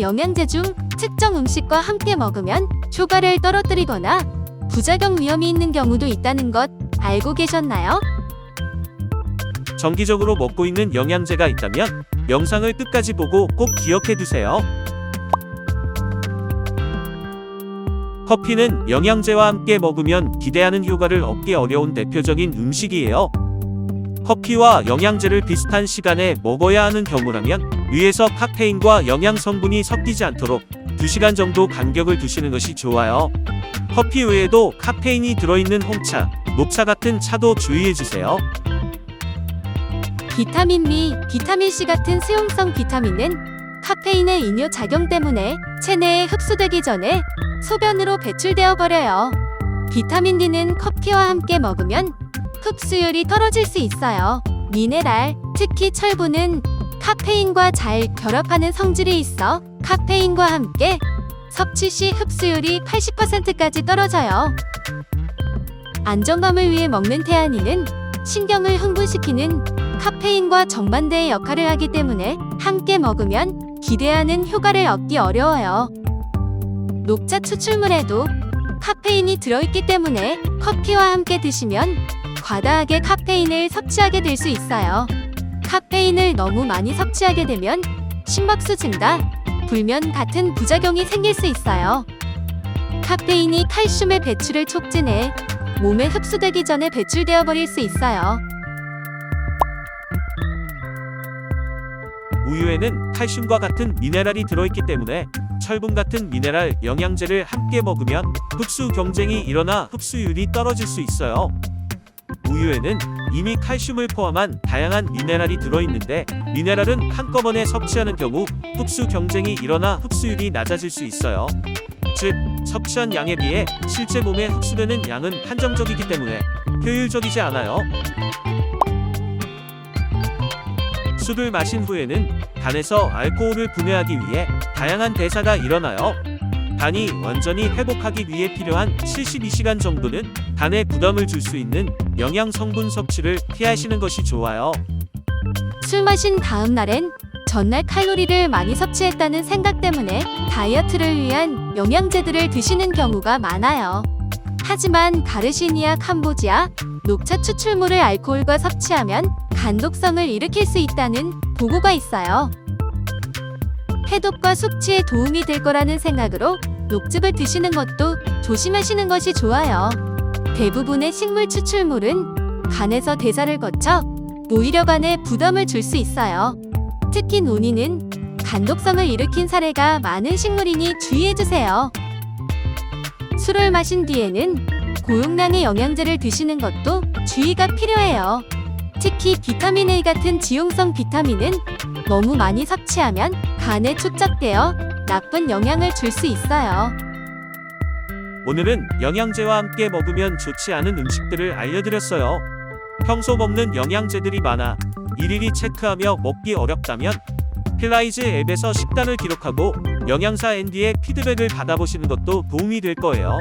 영양제 중 특정 음식과 함께 먹으면 효과를 떨어뜨리거나 부작용 위험이 있는 경우도 있다는 것 알고 계셨나요? 정기적으로 먹고 있는 영양제가 있다면 영상을 끝까지 보고 꼭 기억해 두세요. 커피는 영양제와 함께 먹으면 기대하는 효과를 얻기 어려운 대표적인 음식이에요. 커피와 영양제를 비슷한 시간에 먹어야 하는 경우라면 위에서 카페인과 영양 성분이 섞이지 않도록 2시간 정도 간격을 두시는 것이 좋아요. 커피 외에도 카페인이 들어있는 홍차, 녹차 같은 차도 주의해 주세요. 비타민 B, 비타민 C 같은 수용성 비타민은 카페인의 이뇨 작용 때문에 체내에 흡수되기 전에 소변으로 배출되어 버려요. 비타민 D는 커피와 함께 먹으면 흡수율이 떨어질 수 있어요. 미네랄, 특히 철분은 카페인과 잘 결합하는 성질이 있어 카페인과 함께 섭취 시 흡수율이 80%까지 떨어져요. 안정감을 위해 먹는 태아닌은 신경을 흥분시키는 카페인과 정반대의 역할을 하기 때문에 함께 먹으면 기대하는 효과를 얻기 어려워요. 녹차 추출물에도 카페인이 들어있기 때문에 커피와 함께 드시면 과다하게 카페인을 섭취하게 될 수 있어요. 카페인을 너무 많이 섭취하게 되면 심박수 증가, 불면 같은 부작용이 생길 수 있어요. 카페인이 칼슘의 배출을 촉진해 몸에 흡수되기 전에 배출되어 버릴 수 있어요. 우유에는 칼슘과 같은 미네랄이 들어있기 때문에 철분 같은 미네랄 영양제를 함께 먹으면 흡수 경쟁이 일어나 흡수율이 떨어질 수 있어요. 우유에는 이미 칼슘을 포함한 다양한 미네랄이 들어있는데 미네랄은 한꺼번에 섭취하는 경우 흡수 경쟁이 일어나 흡수율이 낮아질 수 있어요. 즉, 섭취한 양에 비해 실제 몸에 흡수되는 양은 한정적이기 때문에 효율적이지 않아요. 술을 마신 후에는 간에서 알코올을 분해하기 위해 다양한 대사가 일어나요. 간이 완전히 회복하기 위해 필요한 72시간 정도는 간에 부담을 줄 수 있는 영양 성분 섭취를 피하시는 것이 좋아요. 술 마신 다음 날엔 전날 칼로리를 많이 섭취했다는 생각 때문에 다이어트를 위한 영양제들을 드시는 경우가 많아요. 하지만 가르시니아 캄보지아 녹차 추출물을 알코올과 섭취하면 간독성을 일으킬 수 있다는 보고가 있어요. 해독과 숙취에 도움이 될 거라는 생각으로 녹즙을 드시는 것도 조심하시는 것이 좋아요. 대부분의 식물 추출물은 간에서 대사를 거쳐 노이려간에 부담을 줄 수 있어요. 특히 논이는 간독성을 일으킨 사례가 많은 식물이니 주의해주세요. 술을 마신 뒤에는 고용량의 영양제를 드시는 것도 주의가 필요해요. 특히 비타민 A 같은 지용성 비타민은 너무 많이 섭취하면 간에 축적되어 나쁜 영향을 줄 수 있어요. 오늘은 영양제와 함께 먹으면 좋지 않은 음식들을 알려드렸어요. 평소 먹는 영양제들이 많아 일일이 체크하며 먹기 어렵다면 필라이즈 앱에서 식단을 기록하고 영양사 앤디의 피드백을 받아보시는 것도 도움이 될 거예요.